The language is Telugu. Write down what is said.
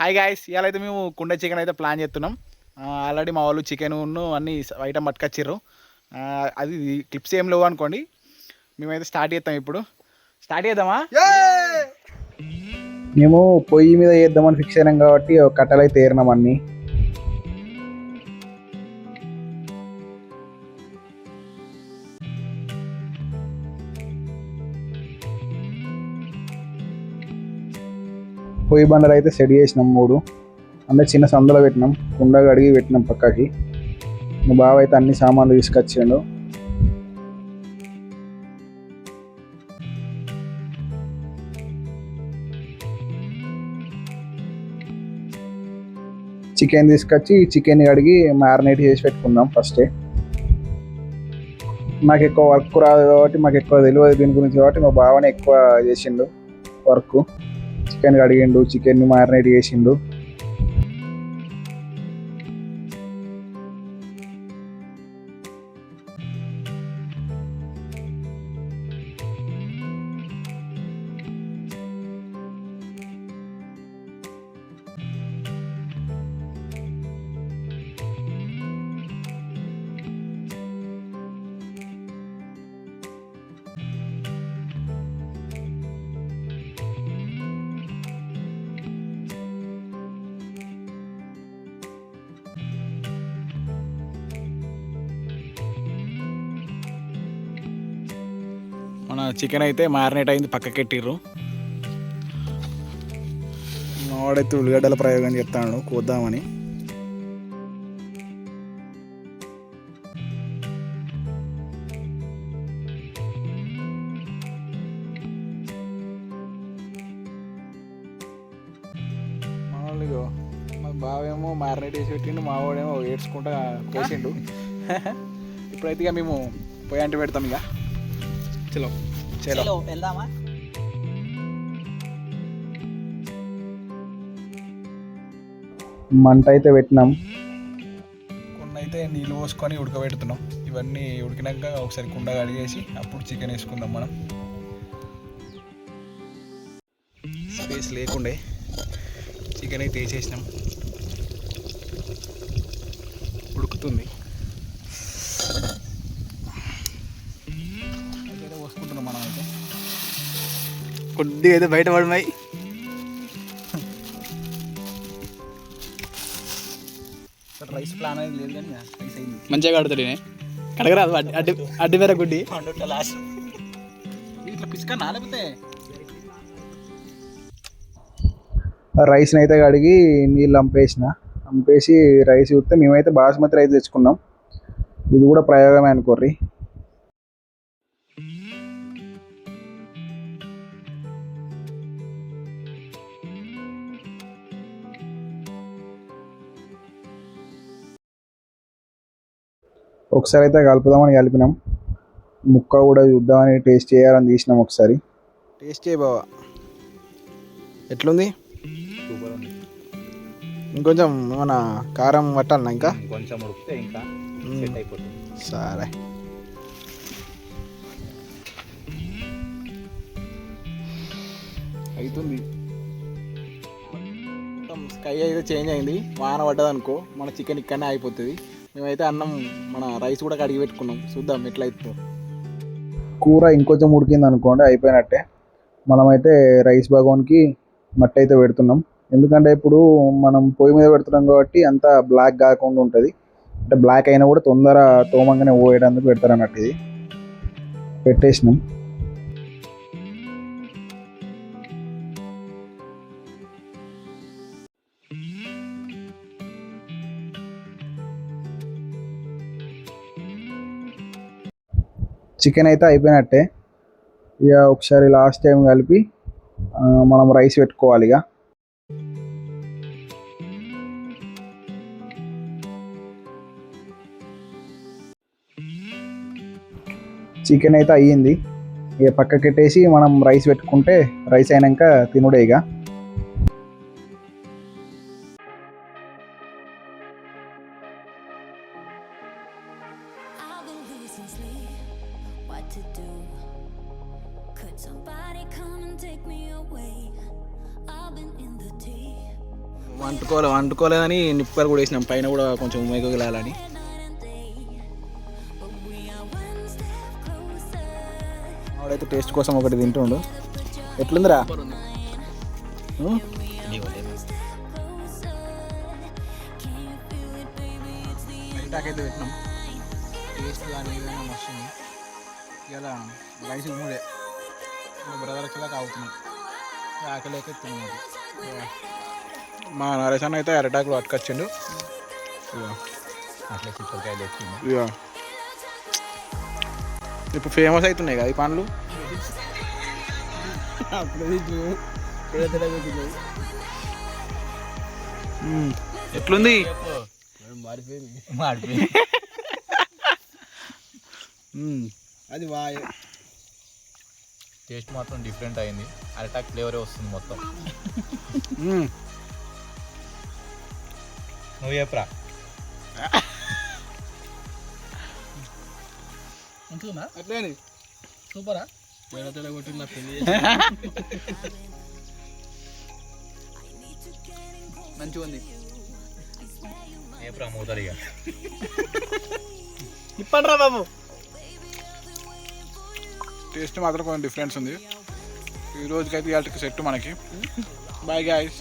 హాయ్ గాయస్ ఇవాళ అయితే మేము కుండ చికెన్ అయితే ప్లాన్ చేస్తున్నాం. ఆల్రెడీ మా వాళ్ళు చికెన్ అన్ని ఐటమ్ పట్టుకొచ్చిర్రు. ఆ, అది క్లిప్స్ ఏం లేవు అనుకోండి. మేమైతే స్టార్ట్ చేస్తాం ఇప్పుడు. స్టార్ట్ చేద్దామా? మేము పొయ్యి మీద చేద్దామని ఫిక్స్ అయినాం కాబట్టి ఒక కట్టెలు అయితే ఏరినాం అన్ని. పొయ్యి బండలు అయితే సెట్ చేసినాం మూడు. అంటే చిన్న సందులో పెట్టినాం కుండ కడిగి పెట్టినాం పక్కకి. మా బావ అయితే అన్ని సామాన్లు తీసుకొచ్చిండు. చికెన్ తీసుకొచ్చి చికెన్ కడిగి మ్యారినేట్ చేసి పెట్టుకుందాం ఫస్టే. నాకు ఎక్కువ వర్క్ రాదు కాబట్టి మాకు ఎక్కువ తెలియదు దీని గురించి కాబట్టి మా బావనే ఎక్కువ చేసిండు వర్క్. చికెన్ కడిగిండు చికెన్ మ్యారినేట్ చేసిండు. మన చికెన్ అయితే మ్యారినేట్ అయింది పక్కకి పెట్టిర్రు మావాడైతే ఉల్లిగడ్డల ప్రయోగం చెప్తాను కోద్దామని. మామూలుగా మా బావేమో మ్యారినేట్ వేసి పెట్టిండు మావాడేమో ఏడ్చుకుంటా కోసిండు. ఇప్పుడైతే ఇక మేము పోయి అంటే పెడతాం ఇక చలో. చలో. వెళ్దామా? మంట అయితే పెట్టినాం. కుండ అయితే నీళ్ళు పోసుకొని ఉడకబెడుతున్నాం. ఇవన్నీ ఉడికినాక ఒకసారి కుండ కడిగేసి అప్పుడు చికెన్ వేసుకుందాం మనం. స్పేస్ లేకుండే చికెన్ అయితే వేసేసినాం. ఉడుకుతుంది. కొద్దిగా అయితే బయట పడినాయి రైస్ ప్లాన్ అనేది లేదు కానీ రైస్ అయింది. మంచిగా కడతాడు. కడగరాదు అడ్డి అడ్డి వేరే గుడ్డి ఇట్లా లేకపోతే? రైస్ని అయితే కడిగి నీళ్ళు అంపేసిన. అంపేసి రైస్ చూస్తే మేమైతే బాస్మతి రైస్ తెచ్చుకున్నాం. ఇది కూడా ప్రయోగమే అనుకోర్రి. ఒకసారి అయితే కలుపుదామని కలిపినాం. ముక్క కూడా చూద్దామని టేస్ట్ చేయాలని తీసినాం ఒకసారి. టేస్ట్ చేయ బావా. ఎట్లుంది? ఇంకొంచెం మన కారం పట్టాలన్నా ఇంకా? కొంచెం ఉడికితే ఇంకా మ్మ్. సెట్ అయిపోతుంది. సరే. అవుతుంది మొత్తం స్కై అయితే చేంజ్ అయింది. వాన పడ్డది అనుకో మన చికెన్ ఇక్కడనే అయిపోతుంది. మేమైతే అన్నం మన రైస్ కూడా కడిగి పెట్టుకున్నాం. చూద్దాం ఎట్లయితే కూర ఇంకొంచెం ఉడికింది అనుకోండి అయిపోయినట్టే. మనమైతే రైస్ భగవాన్కి మట్టి అయితే పెడుతున్నాం. ఎందుకంటే ఇప్పుడు మనం పొయ్యి మీద పెడుతున్నాం కాబట్టి అంత బ్లాక్ కాకుండా ఉంటుంది. అంటే బ్లాక్ అయినా కూడా తొందర తోమంగానే పోయేటందుకు పెడతారు అన్నట్టు ఇది. పెట్టేసినాం. చికెన్ అయితే అయిపోయినట్టే. ఇక ఒకసారి లాస్ట్ టైం కలిపి మనం రైస్ పెట్టుకోవాలి ఇక. చికెన్ అయితే అయ్యింది. ఇక పక్కకి పెట్టేసి మనం రైస్ పెట్టుకుంటే రైస్ అయినాక తినుడే ఇక. To do? Could somebody come and take me away? I've been in the deep. వండుకోలే వండుకోలేదని నిప్పులు కూడా వేసినాం. పైన కూడా కొంచెం మెగలాలని ఆవిడైతే టేస్ట్ కోసం ఒకటి తింటుండు. ఎట్లుందిరా? పెట్టినాం. టేస్ట్ కానీ ఏదైనా వస్తుంది ఇలా రైస్ మూడే మా బ్రదర్ వచ్చేదాకా ఆగుతున్నాం ఆకలి అయితే తిన్నాడు. మా నరేష్ అన్న అయితే అరటాకులు పట్టుకొచ్చిండు. ఇదిగో. అట్లా చిక్కుడుకాయలు ఇదిగో. ఇప్పుడు ఫేమస్ అవుతున్నాయి కదా ఈ పండ్లు. ఎట్లుంది? మాడిపోయింది మ్మ్. అది వాయు. టేస్ట్ మాత్రం డిఫరెంట్ అయింది. అరటాక్ ఫ్లేవరే వస్తుంది మొత్తం. నువ్వు చెప్పరా? ఉంటుందా? అట్లేని సూపరా? తేడా తేడా కొట్టింది నా పెళ్ళి మంచిగా ఉంది చెప్పరా మూతలు ఇక. ఇప్పండి రా బాబు. టేస్ట్ మాత్రం కొంచెం డిఫరెన్స్ ఉంది. ఈ రోజుకైతే ఇవాళకి సెట్ మనకి. Bye guys